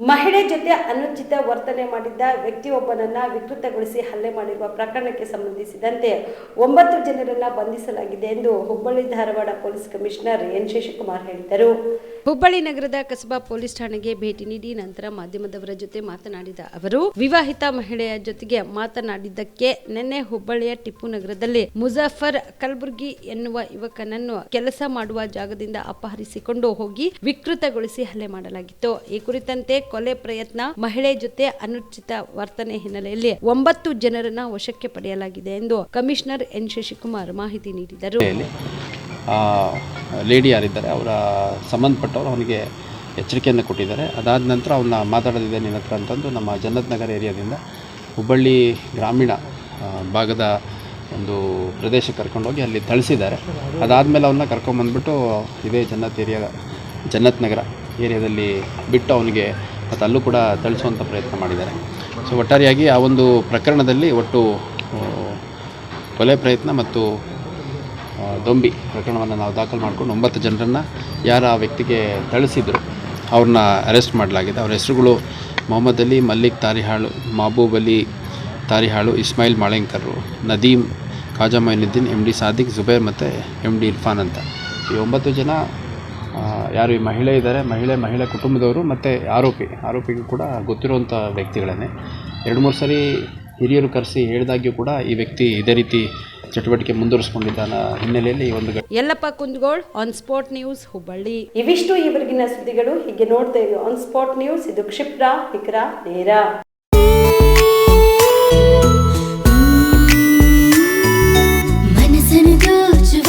ಮಹಿಳೆ ಜೊತೆ ಅನುಚಿತ ವರ್ತನೆ ಮಾಡಿದ್ದ ವ್ಯಕ್ತಿಯೊಬ್ಬನನ್ನ ವಿಕೃತಗೊಳಿಸಿ ಹಲ್ಲೆ ಮಾಡಿರುವ ಪ್ರಕರಣಕ್ಕೆ ಸಂಬಂಧಿಸಿದಂತೆ ಒಂಬತ್ತು ಜನರನ್ನ ಬಂಧಿಸಲಾಗಿದೆ ಎಂದು Hubballi Dharwad police commissioner N Shashikumar ಹೇಳಿದರು. ಹುಬ್ಬಳ್ಳಿ ನಗರದ ಕಸಬಾ ಪೊಲೀಸ್ ಠಾಣೆಗೆ ಭೇಟಿ ನೀಡಿ ನಂತರ ಮಾಧ್ಯಮದವರ ಜೊತೆ ಮಾತನಾಡಿದ ಅವರು, ವಿವಾಹಿತ ಮಹಿಳೆಯ ಜೊತೆಗೆ ಮಾತನಾಡಿದ್ದಕ್ಕೆ ನಿನ್ನೆ ಹುಬ್ಬಳ್ಳಿಯ ಟಿಪ್ಪು ನಗರದಲ್ಲಿ ಮುಜಾಫರ್ ಕಲ್ಬುರ್ಗಿ ಎನ್ನುವ ಯುವಕನನ್ನು ಕೆಲಸ ಮಾಡುವ ಜಾಗದಿಂದ ಅಪಹರಿಸಿಕೊಂಡು ಹೋಗಿ ವಿಕೃತಗೊಳಿಸಿ ಹಲ್ಲೆ ಮಾಡಲಾಗಿತ್ತು. ಈ ಕುರಿತಂತೆ ಕೊಲೆ ಪ್ರಯತ್ನ ಮಹಿಳೆ ಜೊತೆ ಅನುಚಿತ ವರ್ತನೆ ಹಿನ್ನೆಲೆಯಲ್ಲಿ ಒಂಬತ್ತು ಜನರನ್ನ ವಶಕ್ಕೆ ಪಡೆಯಲಾಗಿದೆ ಎಂದು ಕಮಿಷನರ್ ಎನ್ ಶಶಿಕುಮಾರ್ ಮಾಹಿತಿ ನೀಡಿದರು. ಲೇಡಿ ಯಾರಿದ್ದಾರೆ, ಅವರ ಸಂಬಂಧಪಟ್ಟವರು ಅವನಿಗೆ ಎಚ್ಚರಿಕೆಯನ್ನು ಕೊಟ್ಟಿದ್ದಾರೆ. ಅದಾದ ನಂತರ ಅವನ್ನ ಮಾತಾಡೋದಿದೆ ನಿನ್ನ ಹತ್ರ ಅಂತಂದು ನಮ್ಮ ಜನ್ನತ್ ನಗರ ಏರಿಯಾದಿಂದ ಹುಬ್ಬಳ್ಳಿ ಗ್ರಾಮೀಣ ಭಾಗದ ಒಂದು ಪ್ರದೇಶಕ್ಕೆ ಕರ್ಕೊಂಡೋಗಿ ಅಲ್ಲಿ ಥಳಿಸಿದ್ದಾರೆ. ಅದಾದಮೇಲೆ ಅವನ್ನ ಕರ್ಕೊಂಬಂದ್ಬಿಟ್ಟು ಇದೇ ಜನ್ನತ್ ಏರಿಯಾ, ಜನ್ನತ್ ನಗರ ಏರಿಯಾದಲ್ಲಿ ಬಿಟ್ಟು ಅವನಿಗೆ ಮತ್ತು ಅಲ್ಲೂ ಕೂಡ ಥಳಿಸುವಂಥ ಪ್ರಯತ್ನ ಮಾಡಿದ್ದಾರೆ. ಸೊ ಒಟ್ಟಾರೆಯಾಗಿ ಆ ಒಂದು ಪ್ರಕರಣದಲ್ಲಿ ಒಟ್ಟು ಕೊಲೆ ಪ್ರಯತ್ನ ಮತ್ತು ದೊಂಬಿ ಪ್ರಕರಣವನ್ನು ನಾವು ದಾಖಲು ಮಾಡಿಕೊಂಡು ಒಂಬತ್ತು ಜನರನ್ನು ಯಾರು ಆ ವ್ಯಕ್ತಿಗೆ ಥಳಿಸಿದ್ರು ಅವ್ರನ್ನ ಅರೆಸ್ಟ್ ಮಾಡಲಾಗಿದೆ. ಅವ್ರ ಹೆಸರುಗಳು ಮೊಹಮ್ಮದ್ ಅಲಿ, ಮಲ್ಲಿಕ್ ತಾರಿಹಾಳು, ಮಹಬೂಬ್ ಅಲಿ ತಾರಿಹಾಳು, ಇಸ್ಮಾಯಿಲ್ ಮಾಳೆಂಕರ್ರು, ನದೀಮ್, ಖಾಜಾ ಮೊಯಿನುದ್ದೀನ್ ಎಂ ಡಿ ಸಾದಿಕ್, ಜುಬೇರ್ ಮತ್ತು ಎಂ ಡಿ ಇರ್ಫಾನ್ ಅಂತ. ಈ ಒಂಬತ್ತು ಜನ ಯಾರು ಈ ಮಹಿಳೆ ಇದ್ದಾರೆ ಮಹಿಳೆ ಮಹಿಳೆ ಕುಟುಂಬದವರು ಮತ್ತು ಆರೋಪಿ. ಆರೋಪಿಗೂ ಕೂಡ ಗೊತ್ತಿರುವಂಥ ವ್ಯಕ್ತಿಗಳನ್ನೇ. ಎರಡು ಮೂರು ಸರಿ ಹಿರಿಯರು ಕರೆಸಿ ಹೇಳಿದಾಗ್ಯೂ ಕೂಡ ಈ ವ್ಯಕ್ತಿ ಇದೇ ರೀತಿ ಚಟುವಟಿಕೆ ಮುಂದುವರಿಸಿಕೊಂಡಿದ್ದ ಹಿನ್ನೆಲೆಯಲ್ಲಿ ಈ ಒಂದು Yellappa Yellappa Kundgol on spot news Hubballi. ಇವಿಷ್ಟು ಇವರಿಗಿನ ಸುದ್ದಿಗಳು. ಹೀಗೆ ನೋಡ್ತಾ ಇದ್ದೀವಿ ಆನ್ ಸ್ಪಾಟ್ ನ್ಯೂಸ್ ಇದು ಕ್ಷಿಪ್ರ ನಿಖರ ನೇರ. ಮನಸ್ಸನ್ನು ದೋಚುವ